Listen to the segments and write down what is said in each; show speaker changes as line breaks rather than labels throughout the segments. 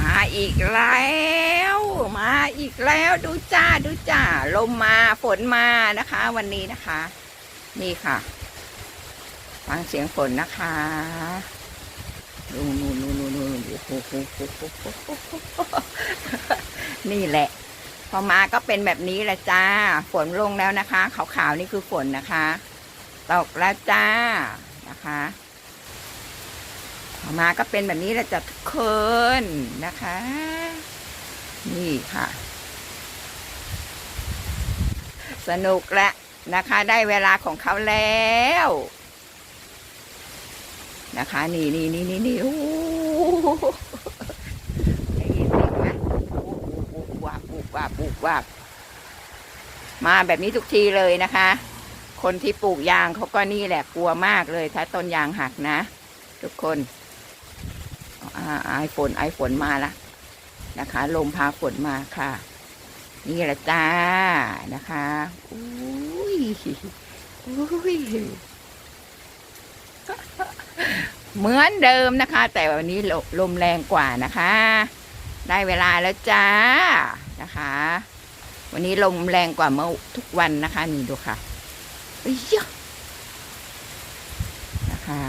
มาอีกแล้ว มาอีกแล้วดูจ้าดูจ้าลมมาฝนมานะคะ วันนี้นะคะ นี่ค่ะฟังเสียงฝนนะคะนู่นนู่นนู่นนู่นนู่นโอ้โหโอ้โหโอ้โหโอ้โหนี่แหละ พอมาก็เป็นแบบนี้แหละจ้า ฝนลงแล้วนะคะ ขาวๆนี่คือฝนนะคะ ตกแล้วจ้านะคะ มาก็เป็นแบบนี้แหละจ้ะทุกคนนะคะ นี่ค่ะ สนุกแล้วนะคะ ได้เวลาของเขาแล้วนะคะ นี่นี่นี่นี่นี่โอ้ได้ยินเสียงไหมโอ้โหบุกวับบุกวับบุกวับมาแบบนี้ทุกทีเลยนะคะ คนที่ปลูกยางเขาก็นี่แหละกลัวมากเลย ถ้าต้นยางหักนะ ทุกคน ไอฝนไอฝนมาละนะคะ ลมพาฝนมาค่ะ นี่แหละจ้านะคะอุ้ยอุ้ยเหมือนเดิมนะคะ แต่วันนี้ลมแรงกว่านะคะ ได้เวลาแล้วจ้านะคะ วันนี้ลมแรงกว่าเมื่อทุกวันนะคะ นี่ดูค่ะอ้ยะนะคะ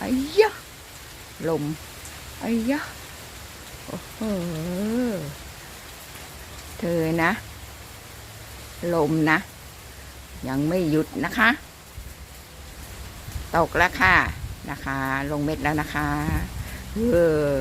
อ้ยะ ลมไอ้ยะโอ้โหเธอนะ ลมนะ ยังไม่หยุดนะคะ ตกแล้วค่ะนะคะ ลงเม็ดแล้วนะคะเออ